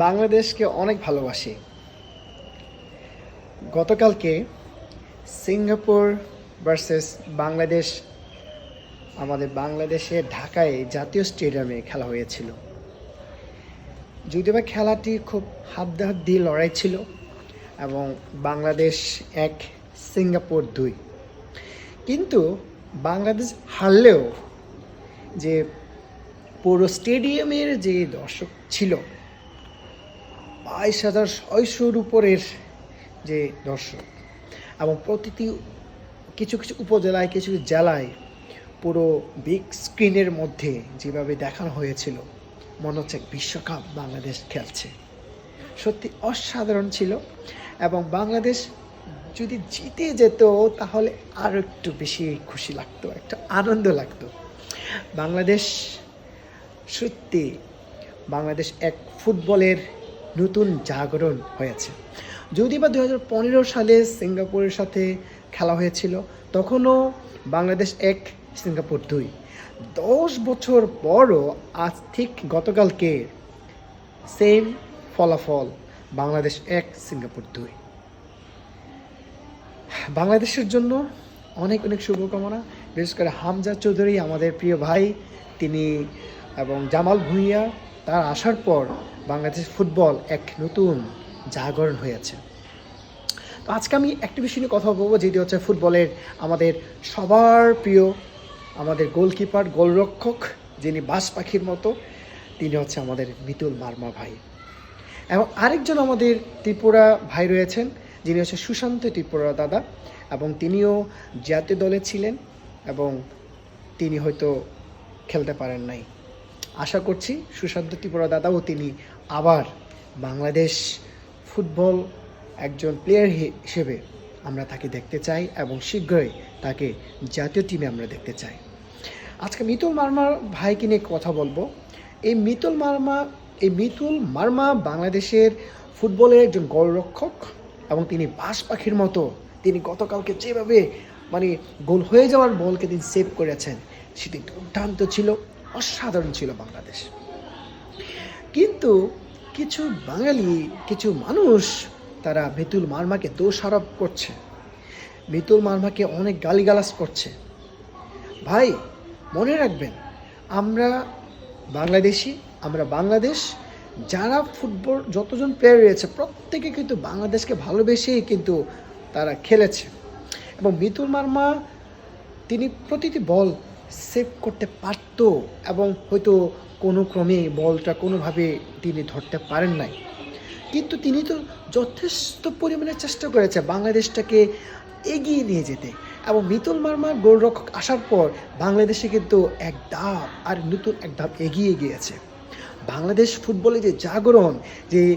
বাংলাদেশকে অনেক ভালোবাসি। গতকালকে সিঙ্গাপুর ভার্সেস বাংলাদেশ আমাদের বাংলাদেশে ঢাকায় জাতীয় স্টেডিয়ামে খেলা হয়েছিল। যদিও বা খেলাটি খুব হাড্ডাহাড্ডি লড়াই ছিল এবং বাংলাদেশ এক, সিঙ্গাপুর দুই। কিন্তু বাংলাদেশ হারলেও যে পুরো স্টেডিয়ামের যে দর্শক ছিল বাইশ হাজার ছয়শোর উপরের যে দর্শক এবং প্রতিটি কিছু কিছু উপজেলায়, কিছু কিছু জেলায় পুরো বিগ স্ক্রিনের মধ্যে যেভাবে দেখানো হয়েছিল, মনে হচ্ছে বিশ্বকাপ বাংলাদেশ খেলছে। সত্যি অসাধারণ ছিল এবং বাংলাদেশ যদি জিতে যেত তাহলে আরও একটু বেশি খুশি লাগতো, একটা আনন্দ লাগতো। বাংলাদেশ সত্যি বাংলাদেশ এক ফুটবলের নতুন জাগরণ হয়েছে। যদি বা দু হাজার পনেরো সালে সিঙ্গাপুরের সাথে খেলা হয়েছিল, তখনও বাংলাদেশ এক, সিঙ্গাপুর দুই। দশ বছর পরও আজ ঠিক গতকালকে সেম ফলাফল, বাংলাদেশ এক, সিঙ্গাপুর দুই। বাংলাদেশের জন্য অনেক অনেক শুভকামনা। বিশেষ করে হামজা চৌধুরী, আমাদের প্রিয় ভাই, তিনি এবং জামাল ভুঁইয়া তার আসার পর বাংলাদেশ ফুটবল এক নতুন জাগরণ হয়েছে। তো আজকে আমি একটি বিষয় নিয়ে কথা বলব, যেটি হচ্ছে ফুটবলের আমাদের সবার প্রিয়, আমাদের গোলকিপার, গোলরক্ষক, যিনি বাস পাখির মতো, তিনি হচ্ছে আমাদের মিতুল মার্মা ভাই। এবং আরেকজন আমাদের ত্রিপুরা ভাই রয়েছেন, যিনি হচ্ছে সুশান্ত ত্রিপুরা দাদা, এবং তিনিও জাতীয় দলে ছিলেন, এবং তিনি হয়তো খেলতে পারেন নাই। আশা করছি সুশান্ত ত্রিপুরা দাদাও তিনি আবার বাংলাদেশ ফুটবল একজন প্লেয়ার হিসেবে আমরা তাকে দেখতে চাই এবং শীঘ্রই তাকে জাতীয় টিমে আমরা দেখতে চাই। আজকে মিতুল মার্মার ভাইকে নিয়ে কথা বলব। এই মিতুল মার্মা, এই মিতুল মার্মা বাংলাদেশের ফুটবলের একজন গোলরক্ষক এবং তিনি বাস পাখির মতো তিনি গতকালকে যেভাবে মানে গোল হয়ে যাওয়ার বলকে তিনি সেভ করেছেন, সেটি দুর্দান্ত ছিল। অসাধারণ ছিল বাংলাদেশ। কিন্তু কিছু বাঙালি, কিছু মানুষ তারা মিতুল মার্মাকে দোষারোপ করছে। মিতুল মার্মাকে অনেক গালিগালাজ করছে। ভাই, মনে রাখবেন, আমরা বাংলাদেশি, আমরা বাংলাদেশ, যারা ফুটবল, যতজন প্লেয়ার রয়েছে, প্রত্যেকে কিন্তু বাংলাদেশকে ভালোবেসেই কিন্তু তারা খেলেছে। এবং মিতুল মার্মা, তিনি প্রতিটি বল সেভ করতে পারত এবং হয়তো কোনো ক্রমে বলটা কোনোভাবে তিনি ধরতে পারেন নাই। কিন্তু তিনি তো যথেষ্ট পরিমাণে চেষ্টা করেছে বাংলাদেশটাকে এগিয়ে নিয়ে যেতে এবং মিতুল মার্মা গোলরক্ষক আসার পর বাংলাদেশে কিন্তু এক ধাপ আর নতুন এক ধাপ এগিয়ে গিয়েছে। বাংলাদেশ ফুটবলে যে জাগরণ, যে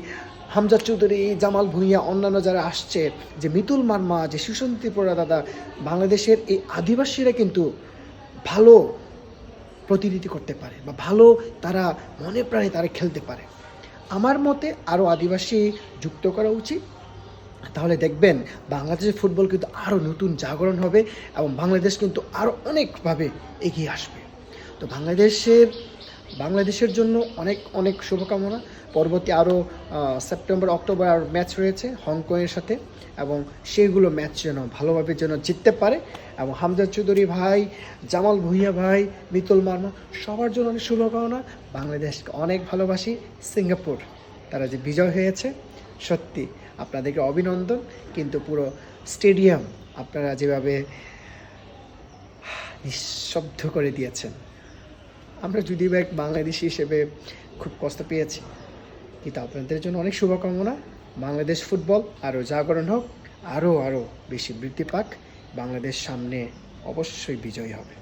হামজা চৌধুরী, জামাল ভুঁইয়া, অন্যান্য যারা আসছে, যে মিতুল মার্মা, যে সুশান্ত ত্রিপুরা দাদা, বাংলাদেশের এই আদিবাসীরা কিন্তু ভালো প্রতিনিধি করতে পারে বা ভালো তারা মনে প্রাণে তারা খেলতে পারে। আমার মতে আরও আদিবাসী যুক্ত করা উচিত। তাহলে দেখবেন বাংলাদেশের ফুটবল কিন্তু আরও নতুন জাগরণ হবে এবং বাংলাদেশ কিন্তু আরও অনেকভাবে এগিয়ে আসবে। তো বাংলাদেশের বাংলাদেশের জন্য অনেক অনেক শুভকামনা। পরবর্তী আরও সেপ্টেম্বর, অক্টোবর আর ম্যাচ রয়েছে হংকংয়ের সাথে এবং সেইগুলো ম্যাচ যেন ভালোভাবে যেন জিততে পারে। এবং হামজা চৌধুরী ভাই, জামাল ভুঁইয়া ভাই, মিতুল মার্মা সবার জন্য অনেক শুভকামনা। বাংলাদেশকে অনেক ভালোবাসি। সিঙ্গাপুর, তারা যে বিজয় হয়েছে, সত্যি আপনাদেরকে অভিনন্দন। কিন্তু পুরো স্টেডিয়াম আপনারা যেভাবে নিঃশব্দ করে দিয়েছেন। আমরা যদিও এক বাংলাদেশি হিসেবে খুব কষ্ট পেয়েছি, কিন্তু আপনাদের জন্য অনেক শুভকামনা। বাংলাদেশ ফুটবল আরও জাগরণ হোক, আরও আরও বেশি বৃদ্ধি পাক, বাংলাদেশ সামনে অবশ্যই বিজয়ী হবে।